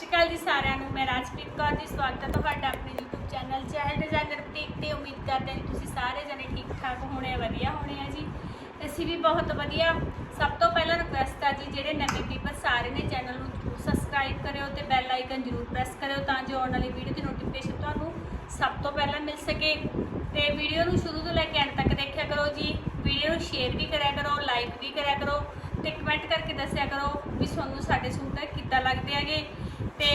ਸ਼੍ਰੀ ਅਕਾਲ ਜੀ ਸਾਰਿਆਂ ਨੂੰ, ਮੈਂ ਰਾਜਪ੍ਰੀਤ ਕੌਰ ਜੀ, ਸਵਾਗਤ ਹੈ ਤੁਹਾਡਾ ਆਪਣੇ YouTube channel Chahal designer boutique ਤੇ ਉਮੀਦ ਕਰਦੇ ਹਾਂ ਕਿ ਤੁਸੀਂ ਸਾਰੇ ਜਣੇ ਠੀਕ ਠਾਕ ਹੋਣੇ, ਵਧੀਆ ਹੋਣੇ ਆ ਜੀ। ਅਸੀਂ ਵੀ ਬਹੁਤ ਵਧੀਆ। ਸਭ ਤੋਂ ਪਹਿਲਾਂ ਰਿਕੁਐਸਟ ਆ ਜੀ, ਜਿਹੜੇ ਨਵੇਂ ਵੀਵਰ ਸਾਰੇ ਨੇ ਚੈਨਲ ਨੂੰ ਜ਼ਰੂਰ ਸਬਸਕ੍ਰਾਈਬ ਕਰਿਓ ਤੇ ਬੈਲ ਆਈਕਨ ਜ਼ਰੂਰ ਪ੍ਰੈਸ ਕਰਿਓ ਤਾਂ ਜੋ ਆਉਣ ਵਾਲੀ ਵੀਡੀਓ ਦੀ ਨੋਟੀਫਿਕੇਸ਼ਨ ਤੁਹਾਨੂੰ ਸਭ ਤੋਂ ਪਹਿਲਾਂ ਮਿਲ ਸਕੇ। ਤੇ ਵੀਡੀਓ ਨੂੰ ਸ਼ੁਰੂ ਤੋਂ ਲੈ ਕੇ ਅੰਤ ਤੱਕ ਦੇਖਿਆ ਕਰੋ ਜੀ। ਵੀਡੀਓ ਨੂੰ ਸ਼ੇਅਰ ਵੀ ਕਰਿਆ ਕਰੋ ਲਾਈਕ ਵੀ ਕਰਿਆ ਕਰੋ। ਤੇ ਕਮੈਂਟ ਕਰਕੇ ਦੱਸਿਆ ਕਰੋ ਵੀ ਤੁਹਾਨੂੰ ਸਾਡੇ ਸੂਟ ਕਿੱਦਾਂ ਲੱਗਦੇ ਹੈਗੇ। ਤੇ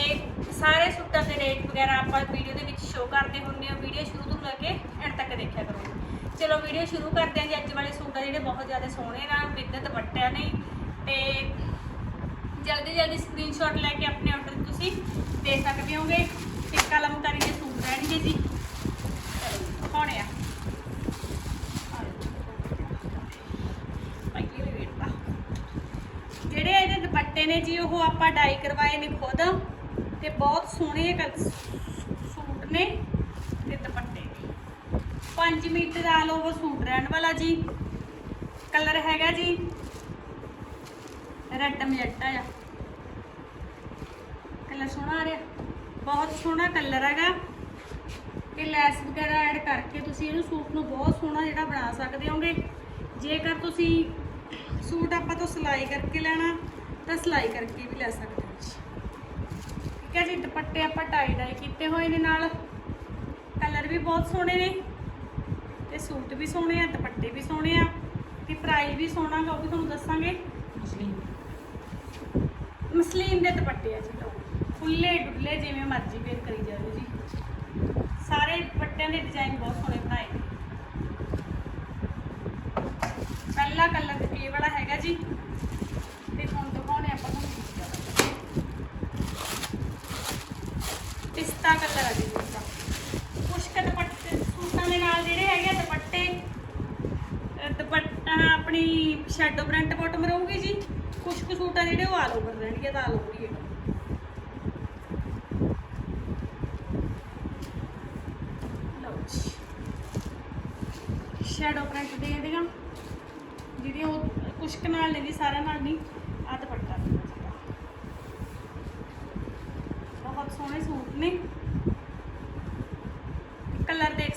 ਸਾਰੇ ਸੂਟਾਂ ਦੇ ਰੇਟ ਵਗੈਰਾ ਆਪਾਂ ਵੀਡੀਓ ਦੇ ਵਿੱਚ ਸ਼ੋਅ ਕਰਦੇ ਹੁੰਦੇ ਹਾਂ। ਵੀਡੀਓ ਸ਼ੁਰੂ ਤੋਂ ਲੈ ਕੇ ਐਂਡ ਤੱਕ ਦੇਖਿਆ ਕਰੋ। ਚਲੋ ਵੀਡੀਓ ਸ਼ੁਰੂ ਕਰਦੇ ਹਾਂ ਜੀ। ਅੱਜ ਵਾਲੇ ਸੂਟ ਆ ਜਿਹੜੇ ਬਹੁਤ ਜ਼ਿਆਦਾ ਸੋਹਣੇ ਨੇ, ਵਿਦ ਦੁਪੱਟਿਆਂ ਨੇ। ਤੇ ਜਲਦੀ ਜਲਦੀ ਸਕਰੀਨਸ਼ਾਟ ਲੈ ਕੇ ਆਪਣੇ ਆਰਡਰ ਤੁਸੀਂ ਦੇ ਸਕਦੇ ਹੋਗੇ। ਤੇ ਕਲਮਕਾਰੀ ਦੇ ਸੂਟ ਰਹਿਣਗੇ ਜੀ। ਦਿਖਾਉਣੇ ਆ ਬਾਕੀ ਵੀ ਵੇਟ ਦਾ ਜਿਹੜੇ ਇਹਦੇ ਨੇ ਜੀ, ਉਹ ਆਪਾਂ ਡਾਈ ਕਰਵਾਏ ਨੇ ਖੁਦ ਤੇ ਬਹੁਤ ਸੋਹਣੇ ਕਲ- ਸੂਟ ਨੇ ਤੇ ਦੁਪੱਟੇ ਨੇ। 5 ਮੀਟਰ ਆਲ ਓਵਰ ਸੂਟ ਰਹਿਣ ਵਾਲਾ ਜੀ। ਕਲਰ ਹੈਗਾ ਜੀ। ਰੈੱਡ ਮਜੈਟਾ ਆ। ਕਲਰ ਸੋਹਣਾ ਆ ਰਿਹਾ। ਬਹੁਤ ਸੋਹਣਾ ਕਲਰ ਹੈਗਾ। ਤੇ ਲੈਸ ਵਗੈਰਾ ਐਡ ਕਰਕੇ ਤੁਸੀਂ ਇਹਨੂੰ ਸੂਟ ਨੂੰ ਬਹੁਤ ਸੋਹਣਾ ਜਿਹੜਾ ਬਣਾ ਸਕਦੇ ਹੋਗੇ। ਜੇਕਰ ਤੁਸੀਂ ਸੂਟ ਆਪਾਂ ਤੋਂ ਸਿਲਾਈ ਕਰਕੇ ਲੈਣਾ ਤਾਂ ਸਿਲਾਈ ਕਰਕੇ ਵੀ ਲੈ ਸਕਦੇ ਹੋ ਜੀ ਠੀਕ ਹੈ ਜੀ ਦੁਪੱਟੇ ਆਪਾਂ ਟਾਈ ਡਾਈ ਕੀਤੇ ਹੋਏ ਨੇ ਨਾਲ। ਕਲਰ ਵੀ ਬਹੁਤ ਸੋਹਣੇ ਨੇ ਤੇ ਸੂਟ ਵੀ ਸੋਹਣੇ ਆ ਦੁਪੱਟੇ ਵੀ ਸੋਹਣੇ ਆ ਤੇ ਪ੍ਰਾਈਸ ਵੀ ਸੋਹਣਾ ਗਾ ਉਹ ਵੀ ਤੁਹਾਨੂੰ ਦੱਸਾਂਗੇ। ਮਸਲੀਨ। ਦੇ ਦੁਪੱਟੇ ਆ ਜੀ ਖੁੱਲੇ ਡੁੱਲੇ ਜਿਵੇਂ ਮਰਜ਼ੀ ਵੇਅਰ ਕਰੀ ਜਾਓ ਜੀ। ਸਾਰੇ ਦੁਪੱਟਿਆਂ ਦੇ ਡਿਜ਼ਾਈਨ ਬਹੁਤ ਸੋਹਣੇ ਬਣਾਏ ਪਹਿਲਾ ਕਲਰ ਇਹ ਵਾਲਾ ਹੈਗਾ ਜੀ ਤੇ ਹੁਣ ਦਿਖਾਉਣੇ ਆਪਾਂ ਤੁਹਾਨੂੰ ਦੂਜਾ colour। ਕਲਰ ਆ ਜੀ ਇਸਦਾ ਕੁਛ ਕੁ ਦੁਪੱਟੇ, ਸੂਟਾਂ ਦੇ ਨਾਲ ਜਿਹੜੇ ਹੈਗੇ ਆ ਦੁਪੱਟੇ, ਅਹ ਦੁਪੱਟਾ ਆਪਣੀ ਸ਼ੈਡੋ ਪ੍ਰਿੰਟ ਬਾਟਮ ਰਹੂਗੀ ਜੀ। ਕੁਛ ਕੁ ਸੂਟ ਆ ਜਿਹੜੇ ਉਹ ਆਲ ਓਵਰ ਰਹਿਣਗੇ, ਤਾਂ ਆਲ ਓਵਰ ਹੀ ਹੈਗਾ। ਲਓ ਜੀ। ਸ਼ੈਡੋ ਪ੍ਰਿੰਟ ਦੇ ਇਹਦੀਆਂ ਜਿਹੜੀਆਂ ਉਹ ਕੁਛ ਕੁ ਨਾਲ ਨੇ ਜੀ, ਸਾਰਿਆਂ ਨਾਲ ਨਹੀਂ ਆ ਦੁਪੱਟਾ। ਬਹੁਤ ਸੋਹਣੇ ਸੂਟ ਨੇ।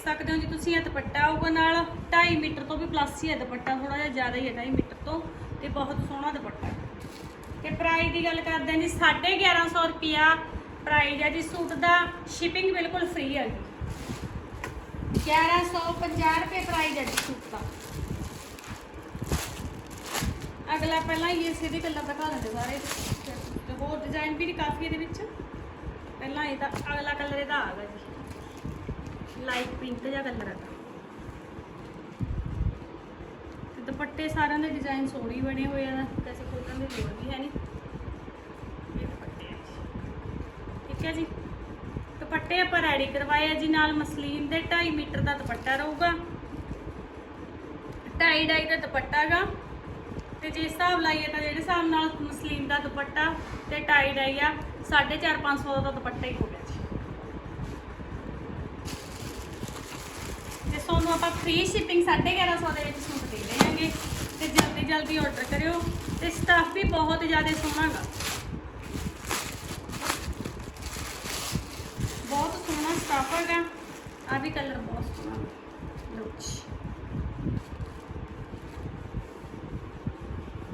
ਸਕਦੇ ਹੋ ਜੀ ਤੁਸੀਂ ਇਹ ਦੁਪੱਟਾ ਆਊਗਾ ਨਾਲ 2.5 ਮੀਟਰ ਤੋਂ ਵੀ ਪਲੱਸ ਹੀ ਹੈ ਦੁਪੱਟਾ ਥੋੜਾ ਜਿਹਾ ਜ਼ਿਆਦਾ ਹੀ ਹੈ 2.5 ਮੀਟਰ ਤੋਂ ਤੇ ਬਹੁਤ ਸੋਹਣਾ ਦੁਪੱਟਾ। ਤੇ ਪ੍ਰਾਈਸ ਦੀ ਗੱਲ ਕਰਦੇ ਹਾਂ ਜੀ 1150 ਰੁਪਿਆ ਪ੍ਰਾਈਸ ਹੈ ਜੀ, ਸੂਟ ਦਾ ਸ਼ਿਪਿੰਗ ਬਿਲਕੁਲ ਫ੍ਰੀ ਹੈ ਜੀ। 1150 ਰੁਪਏ ਪ੍ਰਾਈਸ ਹੈ ਜੀ ਸੂਟ ਦਾ। ਅਗਲਾ ਪਹਿਲਾਂ ਹੀ ਇਸੇ ਦੇ ਕਲਰ ਦਿਖਾ ਦਿੰਦੇ ਸਾਰੇ। ਤੇ ਹੋਰ ਡਿਜ਼ਾਈਨ ਵੀ ਨੇ ਕਾਫੀ ਇਹਦੇ ਵਿੱਚ। ਪਹਿਲਾਂ ਇਹ ਤਾਂ ਅਗਲਾ ਕਲਰ ਇਹਦਾ ਆ ਗਿਆ ਜੀ। ਲਾਈਟ ਪਿੰਕ ਜਿਹਾ ਕਲਰ ਹੈਗਾ ਤੇ। ਦੁਪੱਟੇ ਸਾਰਿਆਂ ਦੇ ਡਿਜ਼ਾਈਨ ਸੋਹਣੇ ਬਣੇ ਹੋਏ ਆ, ਵੈਸੇ ਖੋਲਣ ਦੀ ਲੋੜ ਵੀ ਹੈ ਨਹੀਂ ਇਹ ਦੁਪੱਟੇ ਆ ਠੀਕ ਹੈ ਜੀ। ਦੁਪੱਟੇ ਆਪਾਂ ਰੈਡੀ ਕਰਵਾਏ ਆ ਜੀ, ਨਾਲ ਮਸਲੀਨ ਦੇ 2.5 ਮੀਟਰ ਦਾ ਦੁਪੱਟਾ ਰਹੂਗਾ। 2.5 ਡਾਈ ਦਾ ਦੁਪੱਟਾ ਗਾ। ਤੇ ਜੇ ਹਿਸਾਬ ਲਾਈਏ ਤਾਂ ਜਿਹੜੇ ਹਿਸਾਬ ਨਾਲ ਮਸਲੀਨ ਦਾ ਦੁਪੱਟਾ ਤੇ ਟਾਈ ਡਾਈ ਆ 4.5 500 ਦਾ ਦੁਪੱਟਾ ਹੀ ਹੋ ਗਿਆ ਜੀ ਤੇ ਤੁਹਾਨੂੰ ਆਪਾਂ ਫ੍ਰੀ ਸ਼ਿਪਿੰਗ 1150 ਦੇ ਵਿੱਚ ਸੂਟ ਦੇ ਦੇਵਾਂਗੇ। ਤੇ ਜਲਦੀ ਜਲਦੀ ਆਰਡਰ ਕਰਿਓ। ਤੇ ਸਟਾਫ ਵੀ ਬਹੁਤ ਜ਼ਿਆਦਾ ਸੋਹਣਾ ਗਾ। ਬਹੁਤ ਸੋਹਣਾ ਸਟਾਫ ਹੈਗਾ। ਆ ਵੀ ਕਲਰ ਬਹੁਤ ਸੋਹਣਾ। ਲਓ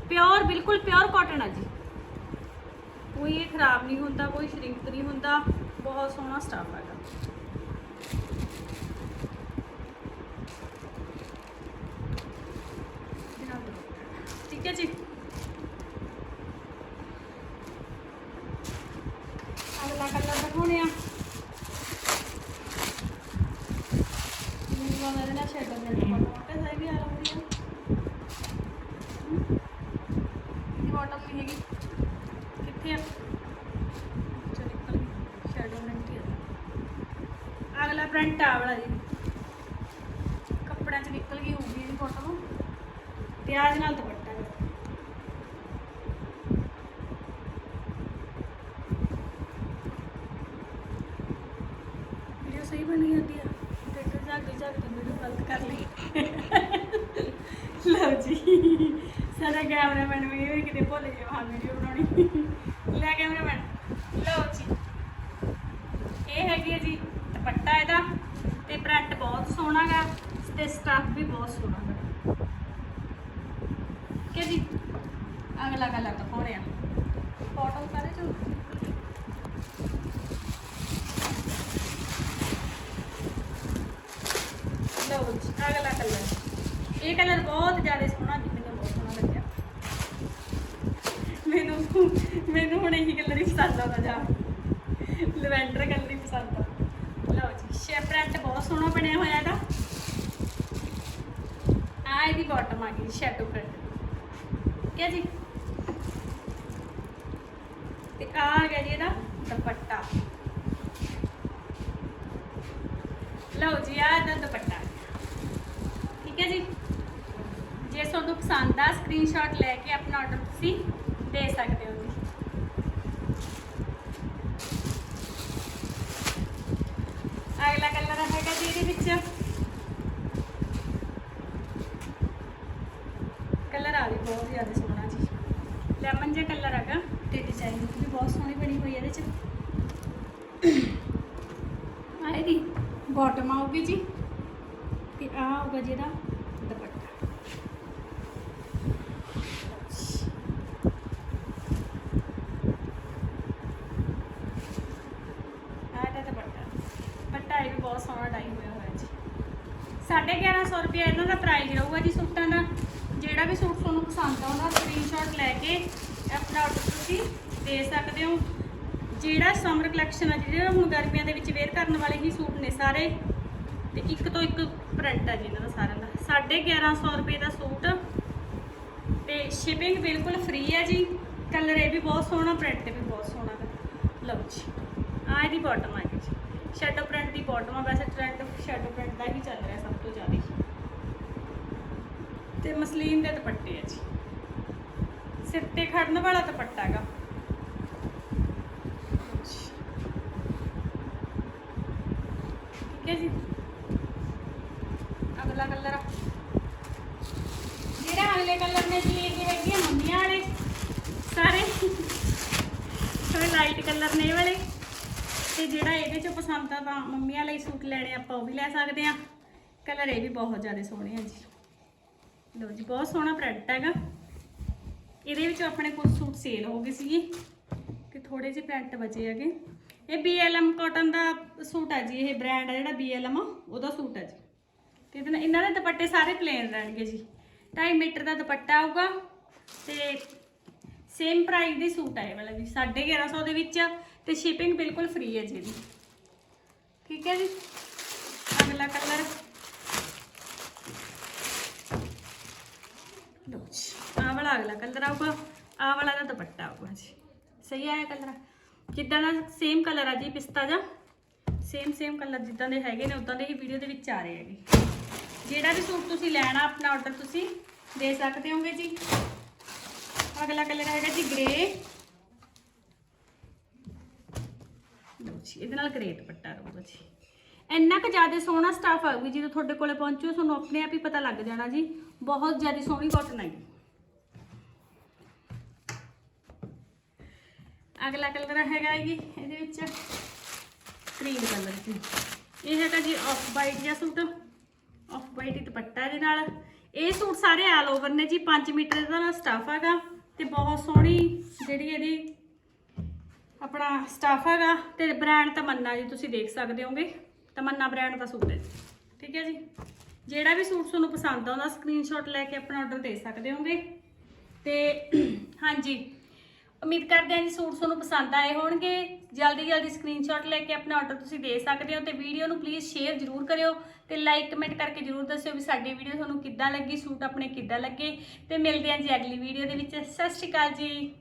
ਪਿਓਰ ਬਿਲਕੁਲ ਪਿਓਰ ਕਾਟਨ ਆ ਜੀ। ਕੋਈ ਇਹ ਖਰਾਬ ਨਹੀਂ ਹੁੰਦਾ, ਕੋਈ ਸ਼ਰਿੰਕ ਨਹੀਂ ਹੁੰਦਾ। ਬਹੁਤ ਸੋਹਣਾ ਸਟਾਫ ਹੈਗਾ। ਠੀਕ ਅਗਲਾ ਕਲਰ ਦਿਖਾਉਣੇ ਆ। ਮੈਨੂੰ ਲੱਗਦਾ ਨਾ ਸ਼ੇਡ ਦੇ ਮੋਟੇ ਸਾਈ ਵੀ ਆ ਰਹੀ ਹੈ। ਇਹ ਬਾਟਮ ਨਹੀਂ ਹੈਗੀ। ਕਿੱਥੇ ਆ? ਸ਼ੈਡੋ ਅਗਲਾ ਪ੍ਰਿੰਟ ਆ ਵਾਲਾ ਜੀ। ਕੱਪੜਿਆਂ 'ਚ ਨਿਕਲ ਗਈ ਹੋਊਗੀ ਇਹਦੀ ਬਾਟਮ ਪਿਆਜ਼ ਨਾਲ ਦੁਪੱਟਾ। ਸਹੀ ਬਣੀ ਜਾਂਦੀ ਆ। ਦੇਖੋ ਜਾਗ ਜਾਗ ਤੇ ਮੈਨੂੰ ਗਲਤ ਕਰ ਲਈ। ਲਓ ਜੀ, ਸਾਡਾ ਕੈਮਰਾਮੈਨ ਵੀ ਇਹ ਕਿਤੇ ਭੁੱਲ ਗਿਆ ਹਾਂ ਵੀਡੀਓ ਬਣਾਉਣੀ। ਲੈ ਕੈਮਰਾਮੈਨ, ਲਓ ਜੀ। ਇਹ ਹੈਗੀ ਜੀ ਦੁਪੱਟਾ ਇਹਦਾ, ਤੇ ਪ੍ਰਿੰਟ ਬਹੁਤ ਸੋਹਣਾ ਹੈ ਤੇ ਸਟਾਫ ਵੀ ਬਹੁਤ ਸੋਹਣਾ ਹੈ ਕਿ ਜੀ ਅਗਲਾ ਕਲਰ ਦਿਖਾਉਣੇ ਆ। ਫੋਟੋ ਕਰੇ ਚੋ। ਅਗਲਾ ਕਲਰ ਇਹ ਕਲਰ ਬਹੁਤ ਜ਼ਿਆਦਾ ਸੋਹਣਾ ਜੀ ਮੈਨੂੰ ਬਹੁਤ ਸੋਹਣਾ ਲੱਗਿਆ। ਮੈਨੂੰ ਮੈਨੂੰ ਹੁਣ ਇਹੀ ਕਲਰ ਹੀ ਪਸੰਦ ਆਉਂਦਾ ਜਾ। ਲਵੈਂਡਰ ਕਲਰ ਹੀ ਪਸੰਦ ਆ। ਲਓ ਜੀ ਸ਼ੇਪ ਬਹੁਤ ਸੋਹਣਾ ਬਣਿਆ ਹੋਇਆ ਇਹਦਾ ਆ ਇਹਦੀ ਬਾਟਮ ਆ ਗਈ ਸ਼ੈਡੋ ਪ੍ਰਿੰਟ ਕਿਆ ਜੀ? ਤੇ ਆ ਆ ਗਿਆ ਜੀ ਇਹਦਾ ਦੁਪੱਟਾ। ਲਓ ਜੀ ਆ ਇਹਦਾ ਦੁਪੱਟਾ। ਠੀਕ ਹੈ ਜੀ? ਜੇ ਤੁਹਾਨੂੰ ਪਸੰਦ ਆ ਸਕਰੀਨਸ਼ਾਟ ਲੈ ਕੇ ਆਪਣਾ ਆਰਡਰ ਤੁਸੀਂ ਦੇ ਸਕਦੇ ਹੋ ਜੀ। ਅਗਲਾ ਕਲਰ ਹੈਗਾ ਜੀ ਇਹਦੇ ਵਿੱਚ। ਕਲਰ ਆ ਵੀ ਬਹੁਤ ਜ਼ਿਆਦਾ ਸੋਹਣਾ ਜੀ। ਲੈਮਨ ਜਿਹਾ ਕਲਰ ਹੈਗਾ। ਤੇ ਡਿਜ਼ਾਈਨ ਵੀ ਬਹੁਤ ਸੋਹਣੀ ਬਣੀ ਹੋਈ ਹੈ ਇਹਦੇ ਚ। ਆ ਇਹਦੀ ਬਾਟਮ ਆਊਗੀ ਜੀ। ਤੇ ਆ ਆਊਗਾ ਜਿਹਦਾ ਦੁਪੱਟਾ। ਆ ਇਹਦਾ ਬਹੁਤ ਸੋਹਣਾ ਡਾਈ ਹੋਇਆ ਹੋਇਆ ਜੀ। 1150 ਰੁਪਏ ਇਹਨਾਂ ਦਾ ਪ੍ਰਾਈਸ ਰਹੂਗਾ ਜੀ ਸੂਟਾਂ ਦਾ। ਜਿਹੜਾ ਵੀ ਸੂਟ ਤੁਹਾਨੂੰ ਪਸੰਦ ਆਉਂਦਾ ਸਕਰੀਨਸ਼ਾਟ ਲੈ ਕੇ ਆਪਣਾ ਆਰਡਰ ਤੁਸੀਂ ਦੇ ਸਕਦੇ ਹੋ। ਜਿਹੜਾ ਸਮਰ ਕਲੈਕਸ਼ਨ ਆ, ਜਿਹੜੇ ਹੁਣ ਗਰਮੀਆਂ ਦੇ ਵਿੱਚ ਵੇਅਰ ਕਰਨ ਵਾਲੇ ਹੀ ਸੂਟ ਨੇ ਸਾਰੇ। ਤੇ ਇੱਕ ਤੋਂ ਇੱਕ ਪ੍ਰਿੰਟ ਹੈ ਜੀ ਇਹਨਾਂ ਦਾ ਸਾਰਿਆਂ ਦਾ। 1150 ਰੁਪਏ ਦਾ ਸੂਟ। ਤੇ ਸ਼ਿਪਿੰਗ ਬਿਲਕੁਲ ਫ੍ਰੀ ਹੈ ਜੀ। ਕਲਰ ਇਹ ਵੀ ਬਹੁਤ ਸੋਹਣਾ ਪ੍ਰਿੰਟ ਵੀ ਬਹੁਤ ਸੋਹਣਾ। ਗਾ। ਲਓ ਜੀ ਆ ਇਹਦੀ ਬਾਟਮ ਆ ਗਈ ਜੀ। ਸ਼ੈਡੋ ਪ੍ਰਿੰਟ ਦੀ ਬਾਟਮ ਆ। ਵੈਸੇ ਟ੍ਰੈਂਡ ਸ਼ੈਡੋ ਪ੍ਰਿੰਟ ਦਾ ਹੀ ਚੱਲ ਰਿਹਾ ਸਭ ਤੋਂ ਜ਼ਿਆਦਾ। ਤੇ ਮਸਲੀਨ ਦੇ ਦੁਪੱਟੇ ਆ ਜੀ। ਸਿਰ ਤੇ ਖੜਨ ਵਾਲਾ ਦੁਪੱਟਾ ਹੈਗਾ। ਠੀਕ ਹੈ ਜੀ ਅਗਲਾ ਕਲਰ ਜਿਹੜਾ ਅਗਲੇ ਕਲਰ ਨੇ ਜੀ ਮੰਮੀਆਂ ਵਾਲੇ, ਸਾਰੇ। ਥੋੜੇ ਲਾਈਟ ਕਲਰ ਨੇ ਵਾਲੇ। ਤੇ ਜਿਹੜਾ ਇਹਦੇ ਚੋਂ ਪਸੰਦ ਆ ਤਾਂ ਮੰਮੀਆਂ ਲਈ ਸੂਟ ਲੈਣੇ ਆਪਾਂ ਉਹ ਵੀ ਲੈ ਸਕਦੇ ਆ। ਕਲਰ ਇਹ ਵੀ ਬਹੁਤ ਜ਼ਿਆਦਾ ਸੋਹਣੇ ਆ ਜੀ। ਲਓ ਜੀ, ਬਹੁਤ ਸੋਹਣਾ ਪ੍ਰਿੰਟ ਹੈਗਾ। ਇਹਦੇ ਵਿੱਚ ਆਪਣੇ ਕੁਝ ਸੂਟ ਸੇਲ ਹੋ ਗਏ ਸੀਗੇ। ਤੇ ਥੋੜੇ ਜਿਹੇ ਪ੍ਰਿੰਟ ਬਚੇ ਹੈਗੇ। ਇਹ BLM ਕਾਟਨ ਦਾ ਸੂਟ ਹੈ ਜੀ, ਇਹ ਬ੍ਰਾਂਡ ਹੈ ਜਿਹੜਾ BLM ਆ ਉਹਦਾ ਸੂਟ ਹੈ ਜੀ। ਤੇ ਇਹਦੇ ਨਾਲ ਇਹਨਾਂ ਦੇ ਦੁਪੱਟੇ ਸਾਰੇ ਪਲੇਨ ਰਹਿਣਗੇ ਜੀ। 2.5 ਮੀਟਰ ਦਾ ਦੁਪੱਟਾ ਆਊਗਾ ਤੇ ਸੇਮ ਪ੍ਰਾਈਸ ਦੀ ਸੂਟ ਆਏ ਵਾਲਾ ਜੀ 1150 ਦੇ ਵਿੱਚ ਆ ਤੇ ਸ਼ਿਪਿੰਗ ਬਿਲਕੁਲ ਫ੍ਰੀ ਹੈ ਜੀ ਇਹਦੀ। ਠੀਕ ਹੈ ਜੀ? ਅਗਲਾ ਕਲਰ ਲਓ ਜੀ, ਆਹ ਵਾਲਾ ਅਗਲਾ ਕਲਰ ਆਊਗਾ, ਆਹ ਵਾਲਾ ਦਾ ਦੁਪੱਟਾ ਆਊਗਾ ਜੀ। ਸਹੀ ਆਇਆ ਕਲਰ ਜਿੱਦਾਂ ਦਾ ਸੇਮ ਕਲਰ ਆ ਜੀ, ਪਿਸਤਾ ਜਾਂ ਸੇਮ ਸੇਮ ਕਲਰ ਜਿੱਦਾਂ ਦੇ ਹੈਗੇ ਨੇ, ਉਦਾਂ ਦੇ ਹੀ ਵੀਡੀਓ ਦੇ ਵਿੱਚ ਆ ਰਹੇ ਹੈਗੇ। ਜਿਹੜਾ ਵੀ ਸੂਟ ਤੁਸੀਂ ਲੈਣਾ ਆਪਣਾ ਆਰਡਰ ਤੁਸੀਂ ਦੇ ਸਕਦੇ ਹੋਗੇ ਜੀ। ਅਗਲਾ ਕਲਰ ਹੈਗਾ ਜੀ ਗ੍ਰੇ ਜੀ, ਇਹਦੇ ਨਾਲ ਗ੍ਰੇ ਦੁਪੱਟਾ ਰਹੂਗਾ ਜੀ। ਇੰਨਾ ਕੁ ਜ਼ਿਆਦਾ ਸੋਹਣਾ ਸਟਾਫ ਆਊਗੀ ਜਦੋਂ ਤੁਹਾਡੇ ਕੋਲੇ ਪਹੁੰਚੋ ਤੁਹਾਨੂੰ ਆਪਣੇ ਆਪ ਹੀ ਪਤਾ ਲੱਗ ਜਾਣਾ ਜੀ। ਬਹੁਤ ਜ਼ਿਆਦਾ ਸੋਹਣੀ ਕਾਟਨ ਹੈਗੀ ਅਗਲਾ ਕਲਰ ਹੈਗਾ ਜੀ, ਇਹਦੇ ਵਿੱਚ ਕਰੀਮ ਕਲਰ ਜੀ। ਇਹ ਹੈਗਾ ਜੀ ਆਫ ਵਾਈਟ ਜਿਹਾ ਸੂਟ। ਆਫ ਵਾਈਟ ਹੀ ਦੁਪੱਟਾ ਦੇ ਨਾਲ। ਇਹ ਸੂਟ ਸਾਰੇ ਆਲ ਓਵਰ ਨੇ ਜੀ 5 ਮੀਟਰ ਦਾ ਸਟਾਫ ਹੈਗਾ ਤੇ ਬਹੁਤ ਸੋਹਣੀ ਜਿਹੜੀ ਇਹਦੀ ਆਪਣਾ ਸਟਾਫ ਹੈਗਾ ਤੇ ਬ੍ਰਾਂਡ ਤਮੰਨਾ ਜੀ ਤੁਸੀਂ ਦੇਖ ਸਕਦੇ ਹੋਗੇ। ਤਮੰਨਾ ਬ੍ਰਾਂਡ ਦਾ ਸੂਟ ਹੈ ਠੀਕ ਹੈ ਜੀ? ਜਿਹੜਾ ਵੀ ਸੂਟ ਤੁਹਾਨੂੰ ਪਸੰਦ ਆਉਂਦਾ ਸਕਰੀਨਸ਼ਾਟ ਲੈ ਕੇ ਆਪਣਾ ਆਰਡਰ ਦੇ ਸਕਦੇ ਹੋਗੇ। ਤੇ ਹਾਂਜੀ ਉਮੀਦ ਕਰਦੇ ਹਾਂ ਜੀ ਸੂਟ ਤੁਹਾਨੂੰ ਪਸੰਦ ਆਏ ਹੋਣਗੇ। ਜਲਦੀ ਜਲਦੀ ਸਕਰੀਨਸ਼ਾਟ ਲੈ ਕੇ ਆਪਣਾ ਆਰਡਰ ਤੁਸੀਂ ਦੇ ਸਕਦੇ ਹੋ ਤੇ ਵੀਡੀਓ ਨੂੰ ਪਲੀਜ਼ ਸ਼ੇਅਰ ਜ਼ਰੂਰ ਕਰਿਓ ਤੇ ਲਾਈਕ ਕਮੈਂਟ ਕਰਕੇ ਜ਼ਰੂਰ ਦੱਸਿਓ ਵੀ ਸਾਡੀ ਵੀਡੀਓ ਤੁਹਾਨੂੰ ਕਿੱਦਾਂ ਲੱਗੀ, ਸੂਟ ਆਪਣੇ ਕਿੱਦਾਂ ਲੱਗੇ ਤੇ ਮਿਲਦੇ ਹਾਂ ਜੀ ਅਗਲੀ ਵੀਡੀਓ ਦੇ ਵਿੱਚ। ਸਤਿ ਸ਼੍ਰੀ ਅਕਾਲ ਜੀ।